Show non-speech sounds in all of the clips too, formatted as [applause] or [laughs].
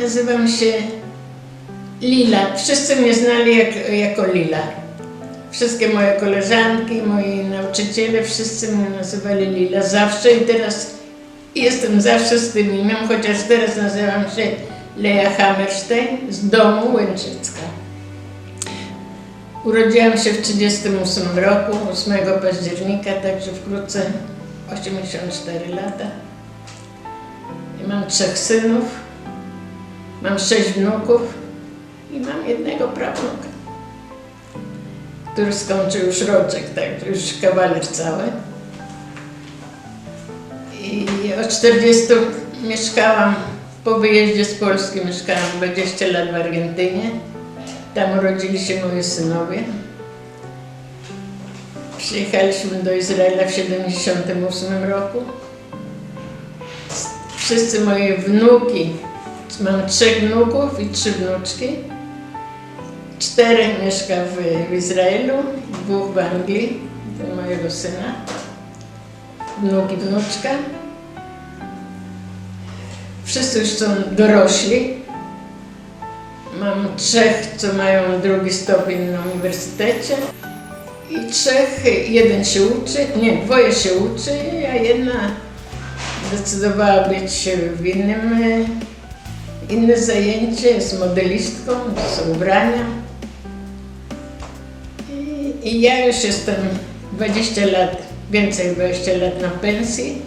Nazywam się Lila. Wszyscy mnie znali jak, jako Lila. Wszystkie moje koleżanki, moi nauczyciele, wszyscy mnie nazywali Lila zawsze i teraz jestem zawsze z tym imię, chociaż teraz nazywam się Lea Hammerstein z domu Łęczycka. Urodziłam się w 1938 roku, 8 października, także wkrótce 84 lata. I mam trzech synów, mam sześć wnuków i mam jednego prawnuka, który skończył już roczek, także już kawaler cały. I od 40 mieszkałam, po wyjeździe z Polski mieszkałam 20 lat w Argentynie. Tam urodzili się moi synowie. Przyjechaliśmy do Izraela w 1978 roku. Wszyscy moje wnuki, mam trzech wnuków i trzy wnuczki. Czterech mieszka w, w Izraelu, dwóch w Anglii, to mojego syna, wnuk i wnuczka. Wszyscy już są dorośli. Mam trzech, co mają drugi stopień na uniwersytecie i trzech, jeden się uczy, nie, dwoje się uczy, a jedna zdecydowała być w innym, inne zajęcie, jest modelistką, z ubrania. I, I ja już jestem 20 lat, więcej 20 lat na pensji.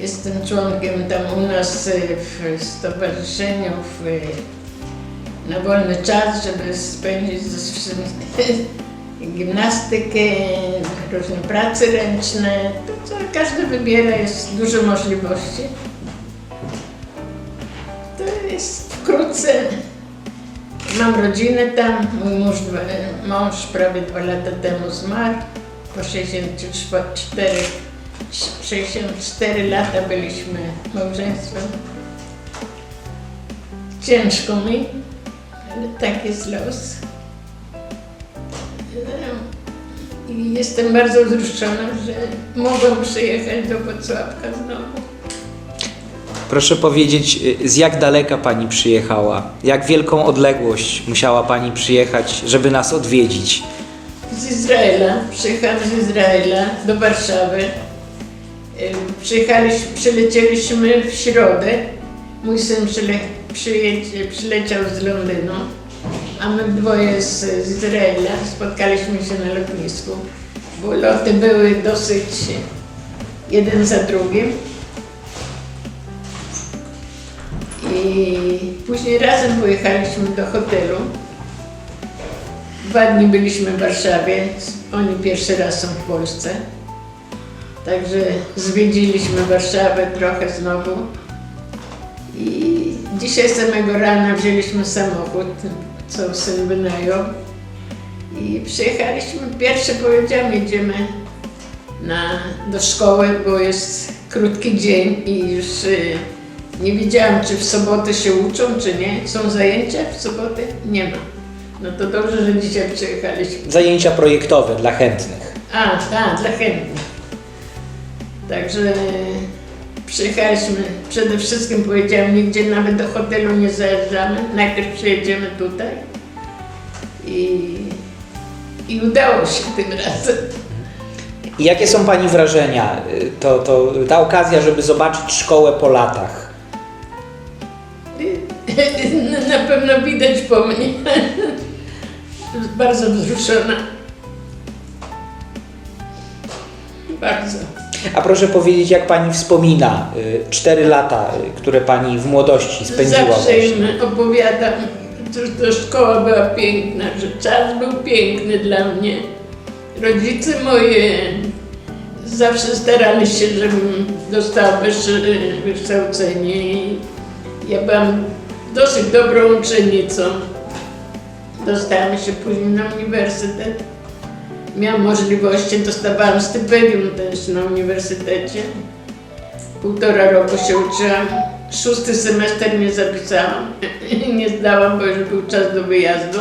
Jestem członkiem tam u nas w stowarzyszeniu w, na wolny czas, żeby spędzić ze [laughs] gimnastykę, różne prace ręczne. To, co każdy wybiera, jest dużo możliwości. Wkrótce. Mam rodzinę tam. Mój mąż, mąż prawie dwa lata temu zmarł. Po 64, 64 lata byliśmy małżeństwem. Ciężko mi, ale tak jest los. I jestem bardzo wzruszona, że mogłam przyjechać do Wrocławka znowu. Proszę powiedzieć, y, z jak daleka Pani przyjechała? Jak wielką odległość musiała Pani przyjechać, żeby nas odwiedzić? Z Izraela, przyjechałam z Izraela do Warszawy. Ym, Przyjechaliśmy, przylecieliśmy w środę. Mój syn przyleciał z Londynu, a my dwoje z, z Izraela spotkaliśmy się na lotnisku, bo loty były dosyć jeden za drugim. I później razem pojechaliśmy do hotelu. Dwa dni byliśmy w Warszawie, oni pierwszy raz są w Polsce. Także zwiedziliśmy Warszawę trochę znowu. I dzisiaj samego rana wzięliśmy samochód, co syn wynajął. I przyjechaliśmy, pierwsze powiedziałam, jedziemy na, do szkoły, bo jest krótki dzień i już y, nie wiedziałam, czy w sobotę się uczą, czy nie. Są zajęcia w sobotę? Nie ma. No to dobrze, że dzisiaj przyjechaliśmy. Zajęcia projektowe dla chętnych. A, tak, dla chętnych. Także przyjechaliśmy, przede wszystkim powiedziałam, nigdzie nawet do hotelu nie zajeżdżamy, najpierw przyjedziemy tutaj i, i udało się tym razem. I jakie są Pani wrażenia? Y, To, to ta okazja, żeby zobaczyć szkołę po latach. Pewno widać po mnie. Bardzo wzruszona. Bardzo. A proszę powiedzieć, jak Pani wspomina y, cztery lata, y, które Pani w młodości spędziła Zawsze właśnie? im opowiadam, że to szkoła była piękna, że czas był piękny dla mnie. Rodzice moje zawsze starali się, żebym dostała wyższe wykształcenie i ja byłam dosyć dobrą uczennicą. Dostałam się później na uniwersytet. Miałam możliwości, dostawałam stypendium też na uniwersytecie. Półtora roku się uczyłam. Szósty semestr nie zapisałam. [laughs] Nie zdałam, bo już był czas do wyjazdu.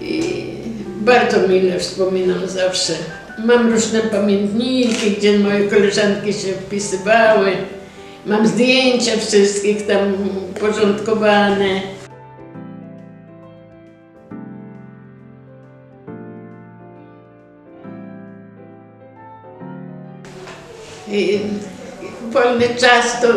I bardzo mile wspominam zawsze. Mam różne pamiętniki, gdzie moje koleżanki się wpisywały. Mam zdjęcia wszystkich tam porządkowane. I wolny czas to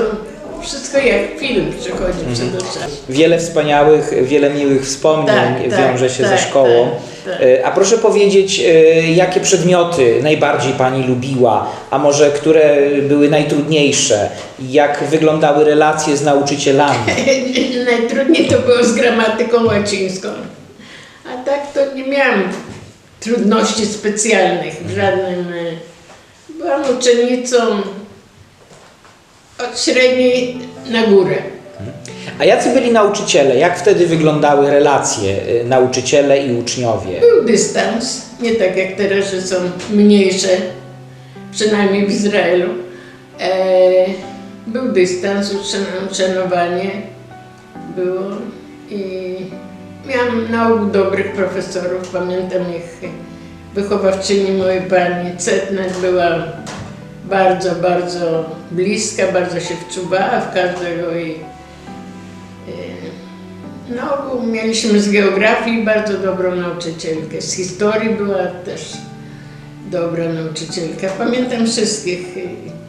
wszystko jak film przychodzi przed oczami. Wiele wspaniałych, wiele miłych wspomnień Tak, tak, wiąże się ze tak, szkołą. tak, tak. A proszę powiedzieć, e, jakie przedmioty najbardziej Pani lubiła, a może które były najtrudniejsze? Jak wyglądały relacje z nauczycielami? [laughs] Najtrudniej to było z gramatyką łacińską. A tak to nie miałam trudności specjalnych w żadnym. e, Byłam uczennicą od średniej na górę. A jacy byli nauczyciele? Jak wtedy wyglądały relacje e, nauczyciele i uczniowie? Był dystans, nie tak jak teraz, że są mniejsze, przynajmniej w Izraelu. E, był dystans, uszan- uszanowanie było i miałam na ogół dobrych profesorów. Pamiętam ich wychowawczyni mojej pani Cetner była bardzo, bardzo bliska, bardzo się wczuwała w każdego i ogół mieliśmy z geografii bardzo dobrą nauczycielkę. Z historii była też dobra nauczycielka. Pamiętam wszystkich.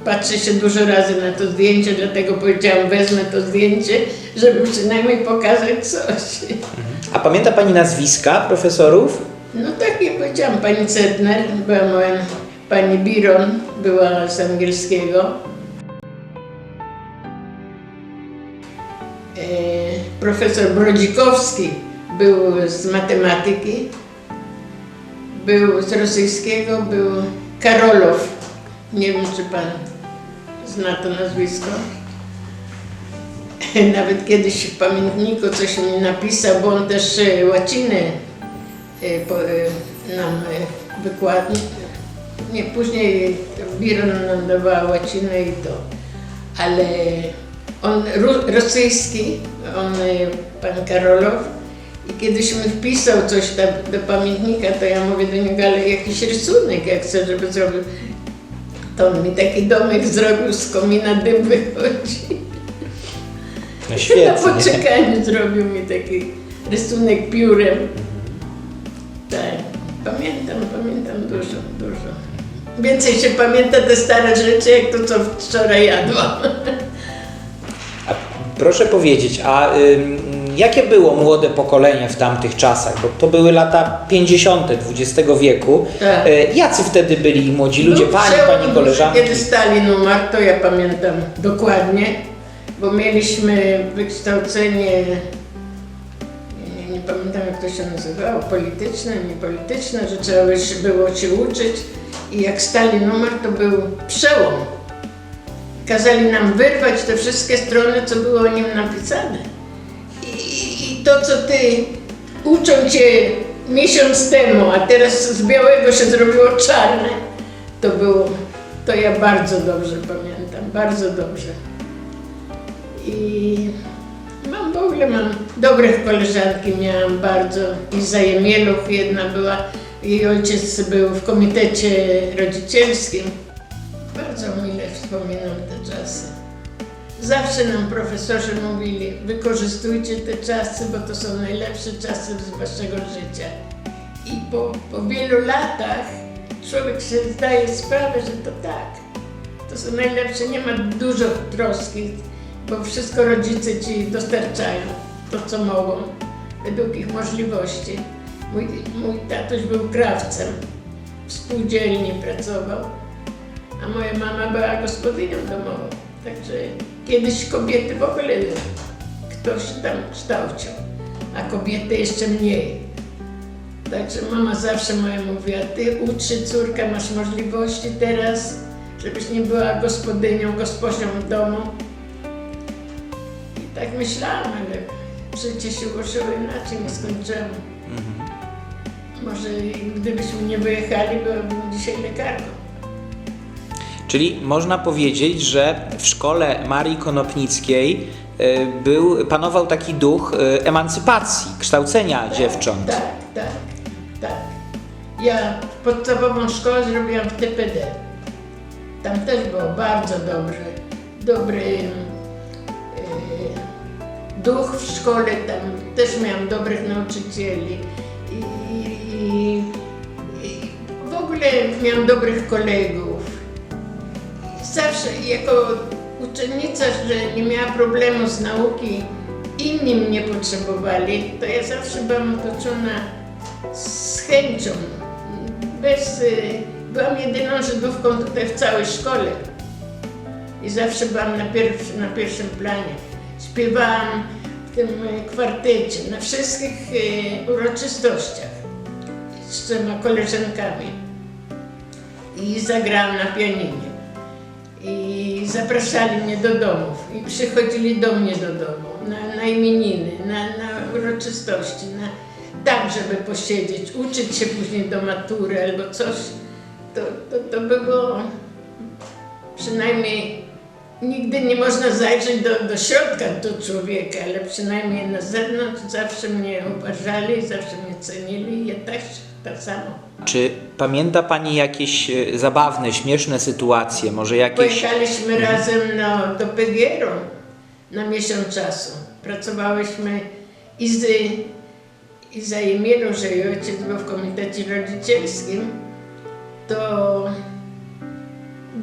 Patrzę się dużo razy na to zdjęcie, dlatego powiedziałam, wezmę to zdjęcie, żeby przynajmniej pokazać coś. A pamięta Pani nazwiska profesorów? No tak jak powiedziałam, pani Cetner, była moja pani Biron, była z angielskiego. Profesor Brodzikowski był z matematyki, był z rosyjskiego, był Karolow. Nie wiem, czy pan zna to nazwisko. [laughs] Nawet kiedyś w pamiętniku coś mi napisał, bo on też e, łacinę e, e, nam wykładnie. Nie, później Biron nam dawała łacinę i to. Ale on rosyjski, on, e, pan Karolow, i kiedyś mi wpisał coś tam do pamiętnika, to ja mówię do niego, ale jakiś rysunek, jak chcę, żeby zrobił. To on mi taki domek zrobił, z komina dym wychodzi. No Na świetnie. [laughs] poczekaniu zrobił mi taki rysunek piórem. Tak, pamiętam, pamiętam dużo, dużo. Więcej się pamięta te stare rzeczy, jak to, co wczoraj jadłam. [laughs] Proszę powiedzieć, a ym, jakie było młode pokolenie w tamtych czasach? Bo to były lata 50. XX wieku. Tak. E, Jacy wtedy byli młodzi ludzie, Był pani, pani koleżanki? Kiedy Stalin umarł, to ja pamiętam dokładnie, bo mieliśmy wykształcenie, nie, nie pamiętam jak to się nazywało, polityczne, niepolityczne, że trzeba by- było się uczyć i jak Stalin umarł, to był przełom. Kazali nam wyrwać te wszystkie strony, co było o nim napisane. I, i to, co ty uczą cię miesiąc temu, a teraz z białego się zrobiło czarne, to było, to ja bardzo dobrze pamiętam, bardzo dobrze. I mam w ogóle mam dobrych koleżanki, miałam bardzo. Iza Jemieluch jedna była, jej ojciec był w komitecie rodzicielskim. Bardzo mile wspominam te czasy. Zawsze nam profesorzy mówili, wykorzystujcie te czasy, bo to są najlepsze czasy z waszego życia. I po, po wielu latach człowiek się zdaje sprawę, że to tak. To są najlepsze, nie ma dużo troski, bo wszystko rodzice ci dostarczają, to co mogą, według ich możliwości. Mój, mój tatuś był krawcem, w spółdzielni pracował, a moja mama była gospodynią domową. Także kiedyś kobiety w ogóle ktoś tam kształcił, a kobiety jeszcze mniej. Także mama zawsze moja mówiła, ty ucz się córka, masz możliwości teraz, żebyś nie była gospodynią, gosposią w domu. I tak myślałam, ale życie się ułożyło inaczej, nie skończyłam. Może gdybyśmy nie wyjechali, byłabym dzisiaj lekarką. Czyli można powiedzieć, że w szkole Marii Konopnickiej e, był, panował taki duch e, emancypacji, kształcenia dziewcząt. Tak, tak, tak. Ja podstawową szkołę zrobiłam w TPD. Tam też było bardzo dobrze. dobry e, duch w szkole, tam też miałam dobrych nauczycieli i, i, i w ogóle miałam dobrych kolegów. Zawsze jako uczennica, że nie miała problemu z nauki, inni mnie potrzebowali, to ja zawsze byłam otoczona z chęcią. Bez, y, byłam jedyną Żydówką tutaj w całej szkole. I zawsze byłam na, pierw, na pierwszym planie. Śpiewałam w tym y, kwartecie, na wszystkich y, uroczystościach z trzema koleżankami. I zagrałam na pianinie. I zapraszali mnie do domów. I przychodzili do mnie do domu na, na imieniny, na, na uroczystości, na, tak, żeby posiedzieć, uczyć się później do matury albo coś. To, to, to było przynajmniej nigdy nie można zajrzeć do, do środka do człowieka, ale przynajmniej na zewnątrz zawsze mnie uważali, zawsze mnie cenili i ja też tak samo. Czy pamięta Pani jakieś e, zabawne, śmieszne sytuacje? Może jakieś. Pojechaliśmy razem no, do Pegieru na miesiąc czasu. Pracowałyśmy i z, i za że jej ojciec był w komitecie rodzicielskim, to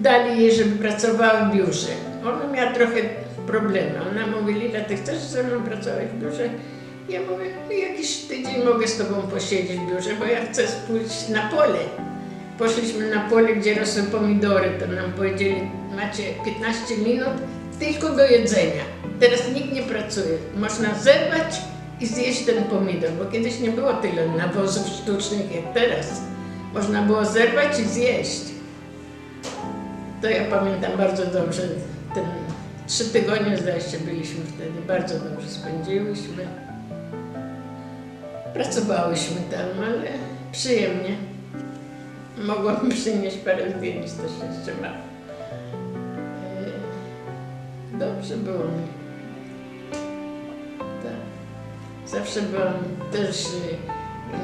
dali jej, żeby pracowała w biurze. Ona miała trochę problemy. Ona mówi, Lila, ty chcesz ze mną pracować w biurze? Ja mówię, "No, jakiś tydzień mogę z tobą posiedzieć w biurze, bo ja chcę pójść na pole. Poszliśmy na pole, gdzie rosły pomidory, to nam powiedzieli, macie 15 minut tylko do jedzenia. Teraz nikt nie pracuje. Można zerwać i zjeść ten pomidor, bo kiedyś nie było tyle nawozów sztucznych jak teraz. Można było zerwać i zjeść. To ja pamiętam bardzo dobrze. Ten trzy tygodnie zdaje się byliśmy wtedy, bardzo dobrze spędziłyśmy. Pracowałyśmy tam, ale przyjemnie. Mogłam przynieść parę zdjęć, też jeszcze mam. E, Dobrze było mi. Tak. Zawsze byłam też,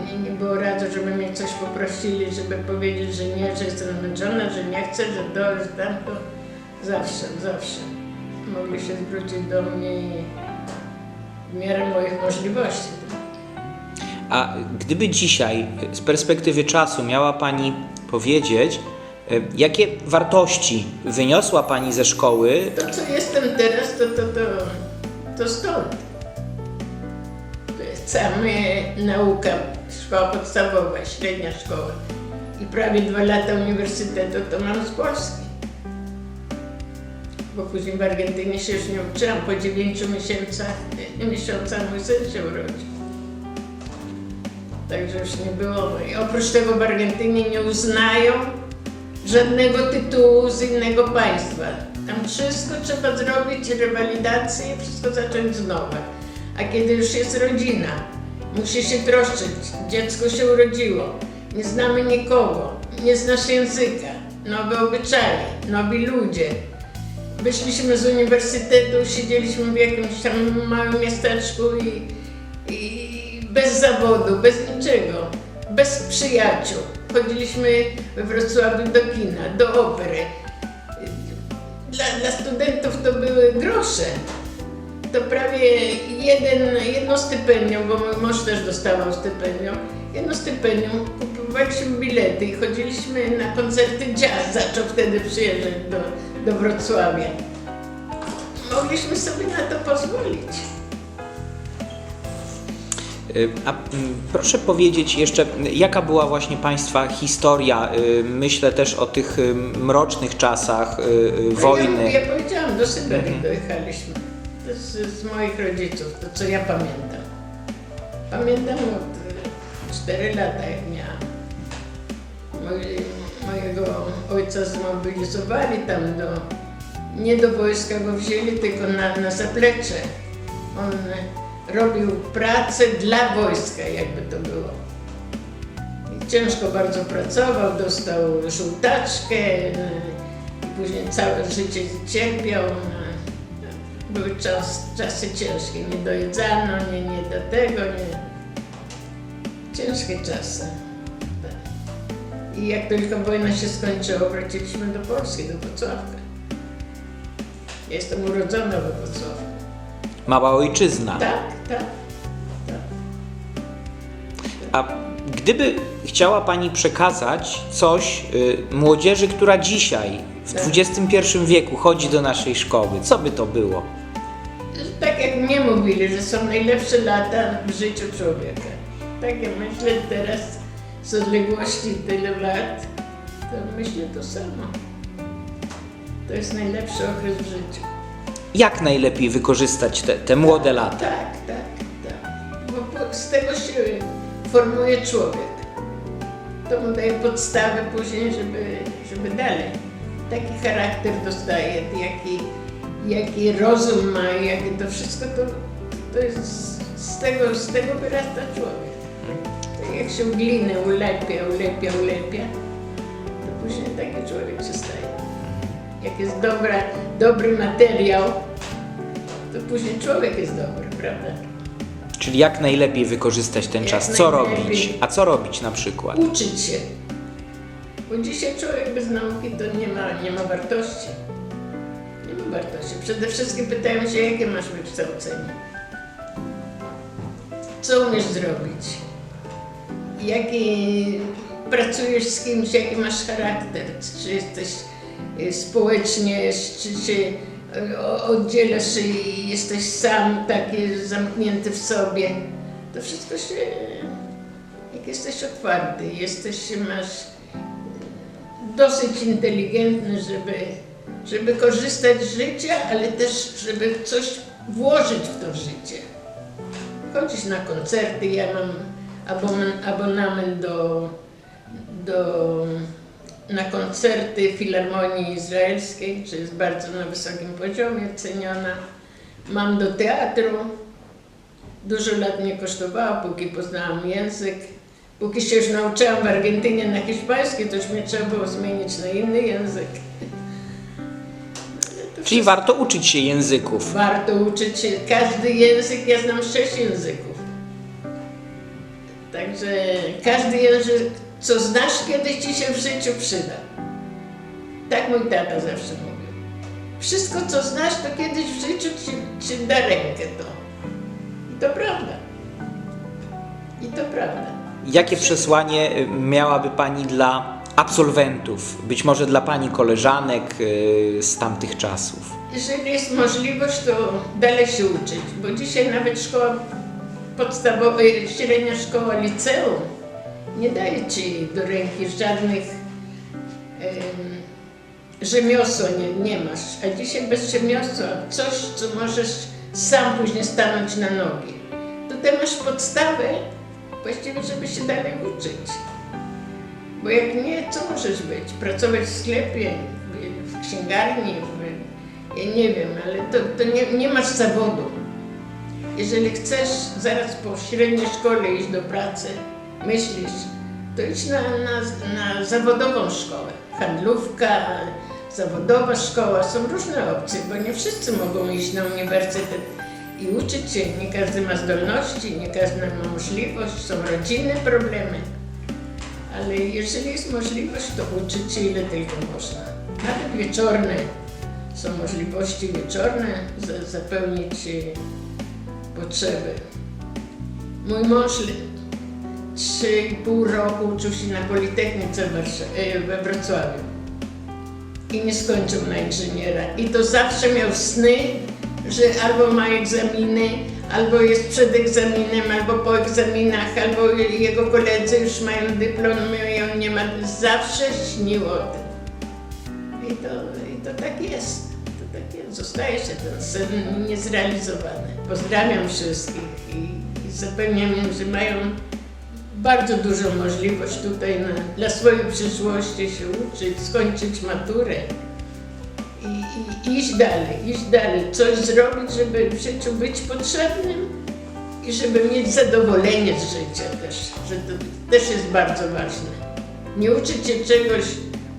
nie, nie było rady, żeby mnie coś poprosili, żeby powiedzieć, że nie, że jestem zmęczona, że nie chcę, że to, że tamto. Zawsze, zawsze. Mogli się zwrócić do mnie w miarę moich możliwości. A gdyby dzisiaj, z perspektywy czasu, miała Pani powiedzieć, e, jakie wartości wyniosła Pani ze szkoły, To, co jestem teraz, to, to, to, to stąd. Moja nauka, szkoła podstawowa, średnia szkoła i prawie dwa lata uniwersytetu to mam z Polski. Bo później w Argentynie się już nie uczyłam, po dziewięciu miesiącach, miesiącach mój syn się urodził. Także już nie było. I oprócz tego w Argentynie nie uznają żadnego tytułu z innego państwa. Tam wszystko trzeba zrobić, rewalidację, wszystko zacząć z nowa. A kiedy już jest rodzina, musi się troszczyć, dziecko się urodziło, nie znamy nikogo, nie znasz języka, nowe obyczaje, nowi ludzie. Wyszliśmy z uniwersytetu, siedzieliśmy w jakimś tam małym miasteczku i, i bez zawodu, bez niczego, bez przyjaciół. Chodziliśmy we Wrocławiu do kina, do opery. Dla, dla studentów to były grosze. To prawie jeden, jedno stypendium, bo mój mąż też dostawał stypendium. Jedno stypendium, kupowaliśmy bilety i chodziliśmy na koncerty jazz. Zaczął wtedy przyjeżdżać do, do Wrocławia. Mogliśmy sobie na to pozwolić. Y, A mm, proszę powiedzieć jeszcze, jaka była właśnie Państwa historia? Y, Myślę też o tych y, mrocznych czasach y, wojny. Ja, ja powiedziałam, do Syberii dojechaliśmy. To z, z moich rodziców, to co ja pamiętam. Pamiętam od 4 lata jak miałam. Mojego ojca zmobilizowali tam do, nie do wojska go wzięli, tylko na, na zaplecze. On robił pracę dla wojska, jakby to było. Ciężko bardzo pracował, dostał żółtaczkę, i później całe życie cierpiał. Były czas, czasy ciężkie, nie dojedzano, nie, nie do tego, nie. Ciężkie czasy. I jak tylko wojna się skończyła, wróciliśmy do Polski, do Wrocławka. Jestem urodzona we Wrocławiu. Mała ojczyzna. Tak, tak, tak. A gdyby chciała Pani przekazać coś y, młodzieży, która dzisiaj, w Tak. XXI wieku chodzi do naszej szkoły, co by to było? Tak jak mnie mówili, że są najlepsze lata w życiu człowieka. Tak ja myślę teraz z odległości tylu lat, to myślę to samo. To jest najlepszy okres w życiu. Jak najlepiej wykorzystać te, te młode lata? Tak, tak, tak. Bo z tego się formuje człowiek. To mu daje podstawę później, żeby, żeby dalej. Taki charakter dostaje, jaki, jaki rozum ma, jakie to wszystko, to, to jest z tego, z tego wyrasta człowiek. Tak jak się glinę ulepia, ulepia, ulepia, to później taki człowiek się staje. Jak jest dobra, dobry materiał, to później człowiek jest dobry, prawda? Czyli jak najlepiej wykorzystać ten Jak czas? Co najlepiej. robić? A co robić na przykład? Uczyć się. Bo dzisiaj człowiek bez nauki to nie ma, nie ma wartości. Nie ma wartości. Przede wszystkim pytają się, jakie masz wykształcenie. Co umiesz zrobić? Jaki pracujesz z kimś, jaki masz charakter? Czy jesteś społecznie, czy się y, oddzielasz się i jesteś sam taki zamknięty w sobie? To wszystko się jak jesteś otwarty, jesteś, masz dosyć inteligentny, żeby, żeby korzystać z życia, ale też, żeby coś włożyć w to życie. Chodzisz na koncerty, ja mam abonament do, do, na koncerty Filharmonii Izraelskiej, co jest bardzo na wysokim poziomie ceniona. Mam do teatru, Dużo lat mnie kosztowało, póki poznałam język. Póki się już nauczyłam w Argentynie na hiszpański, to już mnie trzeba było zmienić na inny język. Czyli warto uczyć się języków. warto uczyć się. Każdy język, ja znam sześć języków. Także każdy język, co znasz, kiedyś ci się w życiu przyda. Tak mój tata zawsze mówił. Wszystko, co znasz, to kiedyś w życiu ci, ci da rękę to. I to prawda. I to prawda. Jakie przesłanie y, miałaby Pani dla absolwentów, być może dla Pani koleżanek y, z tamtych czasów? Jeżeli jest możliwość, to dalej się uczyć, bo dzisiaj nawet szkoła podstawowa, średnia szkoła liceum nie daje ci do ręki żadnych em, rzemiosła nie, nie masz. A dzisiaj bez rzemiosła coś, co możesz sam później stanąć na nogi. Tutaj masz podstawę właściwie, żeby się dalej uczyć. Bo jak nie, co możesz być? Pracować w sklepie, w księgarni, w, ja nie wiem, ale to, to nie, nie masz zawodu. Jeżeli chcesz zaraz po średniej szkole iść do pracy, myślisz, to idź na, na, na zawodową szkołę. Handlówka, zawodowa szkoła, są różne opcje, bo nie wszyscy mogą iść na uniwersytet i uczyć się. Nie każdy ma zdolności, nie każdy ma możliwość, są rodzinne problemy. Ale jeżeli jest możliwość, to uczyć się ile tylko można. Nawet wieczorne są możliwości wieczorne, za, zapełnić e, potrzeby. Mój mąż le- trzy i pół roku uczył się na Politechnice e, we Wrocławiu i nie skończył na inżyniera. I to zawsze miał sny, że albo ma egzaminy, albo jest przed egzaminem, albo po egzaminach, albo jego koledzy już mają dyplom i on nie ma. Zawsze śnił o tym. I to, I to tak jest. To tak jest. Zostaje się ten sen niezrealizowany. Pozdrawiam wszystkich i, i zapewniam że mają bardzo dużą możliwość tutaj na, dla swojej przyszłości się uczyć, skończyć maturę i, i iść dalej, iść dalej, coś zrobić, żeby w życiu być potrzebnym i żeby mieć zadowolenie z życia też, że to też jest bardzo ważne. Nie uczyć się czegoś,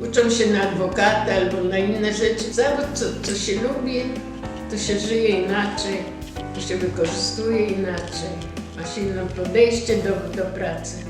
uczą się na adwokata albo na inne rzeczy. Zawód, co, co się lubi, to się żyje inaczej, to się wykorzystuje inaczej. Inne podejście do, do pracy.